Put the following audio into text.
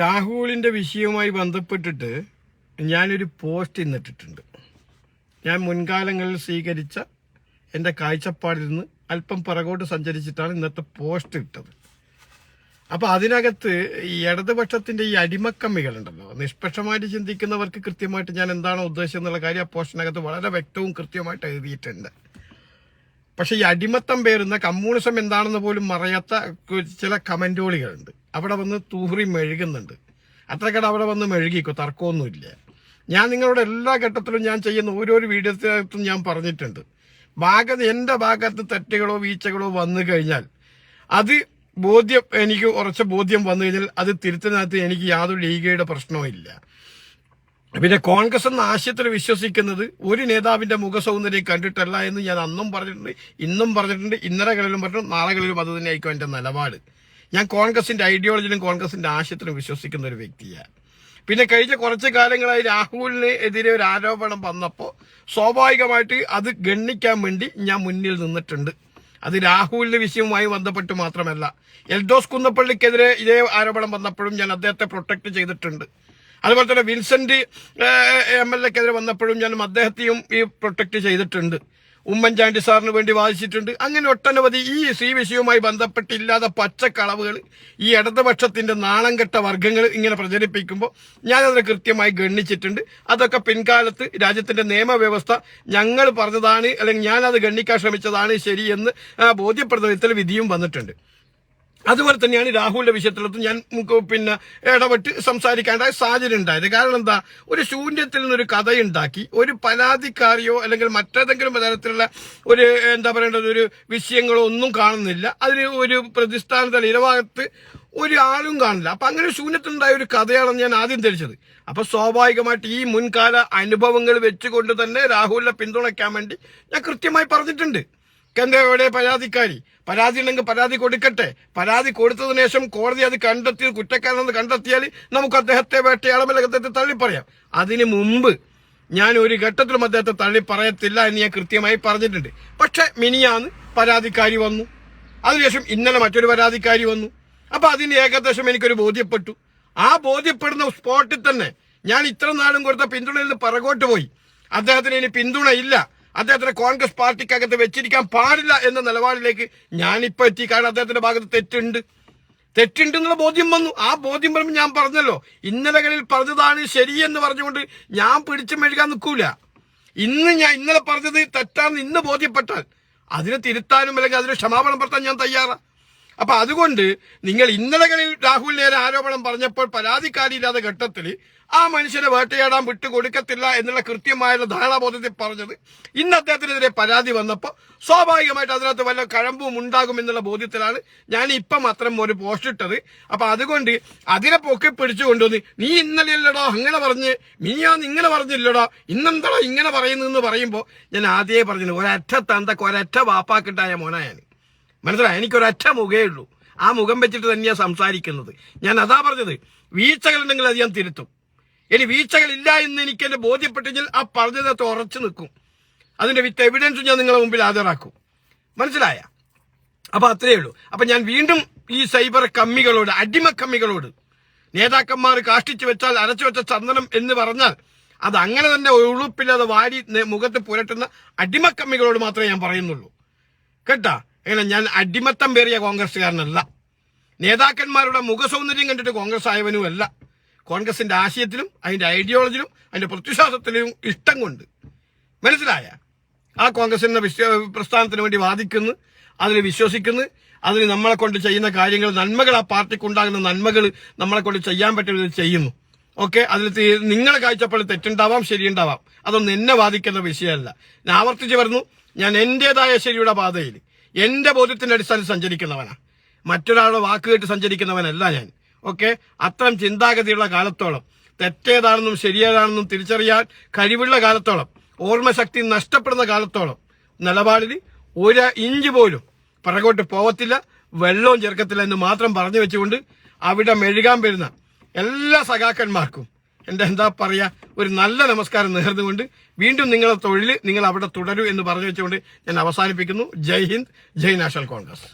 രാഹുലിന്റെ വിഷയവുമായി ബന്ധപ്പെട്ടിട്ട് ഞാനൊരു പോസ്റ്റ് ഇന്നിട്ടിട്ടുണ്ട്. ഞാൻ മുൻകാലങ്ങളിൽ സ്വീകരിച്ച എന്റെ കാഴ്ചപ്പാടിൽ നിന്ന് അല്പം പിറകോട്ട് സഞ്ചരിച്ചിട്ടാണ് ഇന്നത്തെ പോസ്റ്റ് ഇട്ടത്. അപ്പോൾ അതിനകത്ത് ഈ ഇടതുപക്ഷത്തിന്റെ ഈ അടിമക്കമ്മികളുണ്ടല്ലോ നിഷ്പക്ഷമായിട്ട് ചിന്തിക്കുന്നവർക്ക് കൃത്യമായിട്ട് ഞാൻ എന്താണോ ഉദ്ദേശം എന്നുള്ള കാര്യം ആ പോസ്റ്റിനകത്ത് വളരെ വ്യക്തവും കൃത്യമായിട്ട് എഴുതിയിട്ടുണ്ട്. പക്ഷെ ഈ അടിമത്തം പേരുന്ന കമ്മ്യൂണിസം എന്താണെന്ന് പോലും മറയാത്ത ചില കമന്റോളികളുണ്ട് അവിടെ വന്ന് തൂറി മെഴുകുന്നുണ്ട്. അത്രക്കട അവിടെ വന്ന് മെഴുകിക്കോ? തർക്കമൊന്നുമില്ല. ഞാൻ നിങ്ങളോട് എല്ലാ ഘട്ടത്തിലും ഞാൻ ചെയ്യുന്ന ഓരോരോ വീഡിയോസിനകത്തും ഞാൻ പറഞ്ഞിട്ടുണ്ട്. ഭാഗത്ത് എന്റെ ഭാഗത്ത് തെറ്റുകളോ വീഴ്ചകളോ വന്നു കഴിഞ്ഞാൽ അത് ബോധ്യം എനിക്ക് ഉറച്ച ബോധ്യം വന്നു കഴിഞ്ഞാൽ അത് തിരുത്തിനകത്ത് എനിക്ക് യാതൊരു ലീഗയുടെ പ്രശ്നവും പിന്നെ കോൺഗ്രസ് എന്ന ആശയത്തിൽ വിശ്വസിക്കുന്നത് ഒരു നേതാവിന്റെ മുഖസൗന്ദര്യം കണ്ടിട്ടല്ല എന്ന് ഞാൻ അന്നും പറഞ്ഞിട്ടുണ്ട് ഇന്നും പറഞ്ഞിട്ടുണ്ട് ഇന്നലകളിലും പറഞ്ഞു നാളെകളിലും അത് തന്നെയായിരിക്കും എന്റെ നിലപാട്. ഞാൻ കോൺഗ്രസിന്റെ ഐഡിയോളജിയിലും കോൺഗ്രസിന്റെ ആശയത്തിലും വിശ്വസിക്കുന്ന ഒരു വ്യക്തിയാണ്. പിന്നെ കഴിഞ്ഞ കുറച്ച് കാലങ്ങളായി രാഹുലിന് എതിരെ ഒരു ആരോപണം വന്നപ്പോൾ സ്വാഭാവികമായിട്ട് അത് ഗണ്ണിക്കാൻ വേണ്ടി ഞാൻ മുന്നിൽ നിന്നിട്ടുണ്ട്. അത് രാഹുലിന്റെ വിഷയവുമായി ബന്ധപ്പെട്ട് മാത്രമല്ല എൽദോസ് കുന്നപ്പള്ളിക്കെതിരെ ഇതേ ആരോപണം വന്നപ്പോഴും ഞാൻ അദ്ദേഹത്തെ പ്രൊട്ടക്ട് ചെയ്തിട്ടുണ്ട്. അതുപോലെ തന്നെ വിൻസെന്റ് എം എൽ എക്കെതിരെ വന്നപ്പോഴും ഞാൻ അദ്ദേഹത്തെയും ഈ പ്രൊട്ടക്ട് ചെയ്തിട്ടുണ്ട്. ഉമ്മൻചാണ്ടി സാറിന് വേണ്ടി വാദിച്ചിട്ടുണ്ട്. അങ്ങനെ ഒട്ടനവധി ഈ സി വിഷയവുമായി ബന്ധപ്പെട്ടില്ലാതെ പച്ചക്കളവുകൾ ഈ ഇടതുപക്ഷത്തിന്റെ നാണംകെട്ട വർഗങ്ങൾ ഇങ്ങനെ പ്രചരിപ്പിക്കുമ്പോൾ ഞാൻ അതിനെ കൃത്യമായി ഗണ്ണിച്ചിട്ടുണ്ട്. അതൊക്കെ പിൻകാലത്ത് രാജ്യത്തിന്റെ നിയമവ്യവസ്ഥ ഞങ്ങൾ പറഞ്ഞതാണ് അല്ലെങ്കിൽ ഞാനത് ഗണ്ണിക്കാൻ ശ്രമിച്ചതാണ് ശരിയെന്ന് ബോധ്യപ്പെടുന്ന വിധിയും വന്നിട്ടുണ്ട്. അതുപോലെ തന്നെയാണ് രാഹുലിന്റെ വിഷയത്തിലത്തും ഞാൻ പിന്നെ ഇടപെട്ട് സംസാരിക്കേണ്ട സാഹചര്യം ഉണ്ടായത്. കാരണം എന്താ? ഒരു ശൂന്യത്തിൽ നിന്നൊരു കഥയുണ്ടാക്കി ഒരു പരാതിക്കാരിയോ അല്ലെങ്കിൽ മറ്റേതെങ്കിലും തരത്തിലുള്ള ഒരു എന്താ പറയേണ്ടത് ഒരു വിഷയങ്ങളോ ഒന്നും കാണുന്നില്ല. അതിന് ഒരു പ്രതിസ്ഥാനത്തിൽ ഇരഭാഗത്ത് ഒരു ആളും കാണില്ല അപ്പൊ അങ്ങനെ ശൂന്യത്തിലുണ്ടായ ഒരു കഥയാണെന്ന് ഞാൻ ആദ്യം ധരിച്ചത്. അപ്പൊ സ്വാഭാവികമായിട്ട് ഈ മുൻകാല അനുഭവങ്ങൾ വെച്ചുകൊണ്ട് തന്നെ രാഹുലിനെ പിന്തുണയ്ക്കാൻ വേണ്ടി ഞാൻ കൃത്യമായി പറഞ്ഞിട്ടുണ്ട്. എന്താ ഇവിടെ പരാതിക്കാരി? പരാതി ഉണ്ടെങ്കിൽ പരാതി കൊടുക്കട്ടെ. പരാതി കൊടുത്തതിനു ശേഷം കോടതി അത് കണ്ടെത്തി കുറ്റക്കാരനെന്ന് കണ്ടെത്തിയാൽ നമുക്ക് അദ്ദേഹത്തെ വേട്ടയാളം അല്ലെങ്കിൽ അദ്ദേഹത്തെ തള്ളിപ്പറയാം. അതിന് മുമ്പ് ഞാൻ ഒരു ഘട്ടത്തിലും അദ്ദേഹത്തെ തള്ളിപ്പറയത്തില്ല എന്ന് ഞാൻ കൃത്യമായി പറഞ്ഞിട്ടുണ്ട്. പക്ഷെ മിനിയാന്ന് പരാതിക്കാരി വന്നു. അതിനുശേഷം ഇന്നലെ മറ്റൊരു പരാതിക്കാരി വന്നു. അപ്പൊ അതിന് ഏകദേശം എനിക്കൊരു ബോധ്യപ്പെട്ടു. ആ ബോധ്യപ്പെടുന്ന സ്പോട്ടിൽ തന്നെ ഞാൻ ഇത്ര നാളും കൊടുത്ത പിന്തുണയിൽ നിന്ന് പിറകോട്ട് പോയി. അദ്ദേഹത്തിന് ഇനി പിന്തുണ ഇല്ല അദ്ദേഹത്തിന് കോൺഗ്രസ് പാർട്ടിക്കകത്ത് വെച്ചിരിക്കാൻ പാടില്ല എന്ന നിലപാടിലേക്ക് ഞാനിപ്പോ എത്തി. കാരണം അദ്ദേഹത്തിന്റെ ഭാഗത്ത് തെറ്റുണ്ട്. തെറ്റുണ്ട് എന്നുള്ള ബോധ്യം വന്നു. ആ ബോധ്യം വരുമ്പോൾ ഞാൻ പറഞ്ഞല്ലോ ഇന്നലകളിൽ പറഞ്ഞതാണ് ശരിയെന്ന് പറഞ്ഞുകൊണ്ട് ഞാൻ പിടിച്ചു മെഴുകാൻ നിൽക്കൂല. ഇന്ന് ഞാൻ ഇന്നലെ പറഞ്ഞത് തെറ്റാണെന്ന് ഇന്ന് ബോധ്യപ്പെട്ടാൽ അതിനെ തിരുത്താനും അല്ലെങ്കിൽ അതിന് ക്ഷമാപണം പെടുത്താൻ ഞാൻ തയ്യാറാ. അപ്പൊ അതുകൊണ്ട് നിങ്ങൾ ഇന്നലകളിൽ രാഹുൽ നേരെ ആരോപണം പറഞ്ഞപ്പോൾ പരാതിക്കാരില്ലാത്ത ഘട്ടത്തിൽ ആ മനുഷ്യനെ വേട്ടയാടാൻ വിട്ടുകൊടുക്കത്തില്ല എന്നുള്ള കൃത്യമായ ധാരണാബോധത്തിൽ പറഞ്ഞത് ഇന്ന് അദ്ദേഹത്തിനെതിരെ പരാതി വന്നപ്പോൾ സ്വാഭാവികമായിട്ട് അതിനകത്ത് വല്ല കഴമ്പും ഉണ്ടാകും എന്നുള്ള ബോധ്യത്തിലാണ് ഞാൻ ഇപ്പം അത്തരം ഒരു പോസ്റ്റ് ഇട്ടത്. അപ്പൊ അതുകൊണ്ട് അതിനെ പൊക്കി പിടിച്ചു കൊണ്ടുവന്ന് നീ ഇന്നലെയല്ലടോ അങ്ങനെ പറഞ്ഞ് മിനിയാന്ന് ഇങ്ങനെ പറഞ്ഞില്ലടോ ഇന്നെന്താണോ ഇങ്ങനെ പറയുന്നതെന്ന് പറയുമ്പോൾ ഞാൻ ആദ്യമേ പറഞ്ഞു ഒരറ്റ തന്തക്ക് ഒരറ്റ വാപ്പാക്കിട്ടായ മോനാ ഞാൻ മനസ്സിലായി? എനിക്കൊരൊറ്റ മുഖേ ഉള്ളൂ. ആ മുഖം വെച്ചിട്ട് തന്നെയാണ് സംസാരിക്കുന്നത്. ഞാൻ അതാ പറഞ്ഞത് വീഴ്ചകളുണ്ടെങ്കിൽ അത് ഞാൻ തിരുത്തും. ഇനി വീഴ്ചകളില്ല എന്ന് എനിക്ക് എന്നെ ബോധ്യപ്പെട്ടെങ്കിൽ ആ പറഞ്ഞതിനകത്ത് ഉറച്ചു നിൽക്കും. അതിന്റെ വിത്ത് എവിഡൻസ് ഞാൻ നിങ്ങളുടെ മുമ്പിൽ ഹാജരാക്കും. മനസ്സിലായ? അപ്പൊ അത്രയേ ഉള്ളൂ. അപ്പൊ ഞാൻ വീണ്ടും ഈ സൈബർ കമ്മികളോട് അടിമ കമ്മികളോട് നേതാക്കന്മാർ കാഷ്ടിച്ചു വെച്ചാൽ അരച്ചു വെച്ച ചന്ദനം എന്ന് പറഞ്ഞാൽ അത് അങ്ങനെ തന്നെ ഉളുപ്പില്ലാതെ വാരി മുഖത്ത് പുരട്ടുന്ന അടിമക്കമ്മികളോട് മാത്രമേ ഞാൻ പറയുന്നുള്ളൂ. കേട്ടാ? അങ്ങനെ ഞാൻ അടിമത്തം പേറിയ കോൺഗ്രസ്സുകാരനല്ല. നേതാക്കന്മാരുടെ മുഖസൗന്ദര്യം കണ്ടിട്ട് കോൺഗ്രസ് ആയവനുമല്ല കോൺഗ്രസിന്റെ ആശയത്തിലും അതിന്റെ ഐഡിയോളജിയിലും അതിന്റെ പ്രത്യുശ്വാസത്തിലും ഇഷ്ടം കൊണ്ട്. മനസ്സിലായ? ആ കോൺഗ്രസിന്റെ വിശ്വ- പ്രസ്ഥാനത്തിന് വേണ്ടി വാദിക്കുന്നു അതിൽ വിശ്വസിക്കുന്നു അതിന് നമ്മളെ കൊണ്ട് ചെയ്യുന്ന കാര്യങ്ങൾ നന്മകൾ ആ പാർട്ടിക്ക് ഉണ്ടാകുന്ന നന്മകൾ നമ്മളെ കൊണ്ട് ചെയ്യാൻ പറ്റുന്നത് ചെയ്യുന്നു. ഓക്കെ? അതിൽ നിങ്ങളെ കാഴ്ചപ്പാട് തെറ്റുണ്ടാവാം ശരിയുണ്ടാവാം. അതൊന്നും എന്നെ ബാധിക്കുന്ന വിഷയമല്ല. ഞാൻ ആവർത്തിച്ച് പറഞ്ഞു ഞാൻ എന്റേതായ ശരിയുടെ പാതയിൽ എന്റെ ബോധ്യത്തിന്റെ അടിസ്ഥാനത്തിൽ സഞ്ചരിക്കുന്നവനാണ് മറ്റൊരാളുടെ വാക്ക് കേട്ട് സഞ്ചരിക്കുന്നവനല്ല ഞാൻ. ഓക്കെ? അത്തരം ചിന്താഗതിയുള്ള കാലത്തോളം തെറ്റേതാണെന്നും ശരിയേതാണെന്നും തിരിച്ചറിയാൻ കഴിവുള്ള കാലത്തോളം ഓർമ്മശക്തി നഷ്ടപ്പെടുന്ന കാലത്തോളം നിലപാടിൽ ഒരു ഇഞ്ച് പോലും പിറകോട്ട് പോകത്തില്ല വെള്ളവും ചേർക്കത്തില്ല എന്ന് മാത്രം പറഞ്ഞു വെച്ചുകൊണ്ട് അവിടെ മെഴുകാൻ വരുന്ന എല്ലാ സഖാക്കന്മാർക്കും എന്റെ എന്താ പറയാ ഒരു നല്ല നമസ്കാരം നേർന്നുകൊണ്ട് വീണ്ടും നിങ്ങളുടെ തൊഴിൽ നിങ്ങൾ അവിടെ തുടരൂ എന്ന് പറഞ്ഞു വെച്ചുകൊണ്ട് ഞാൻ അവസാനിപ്പിക്കുന്നു. Jai Hind Jai National Congress.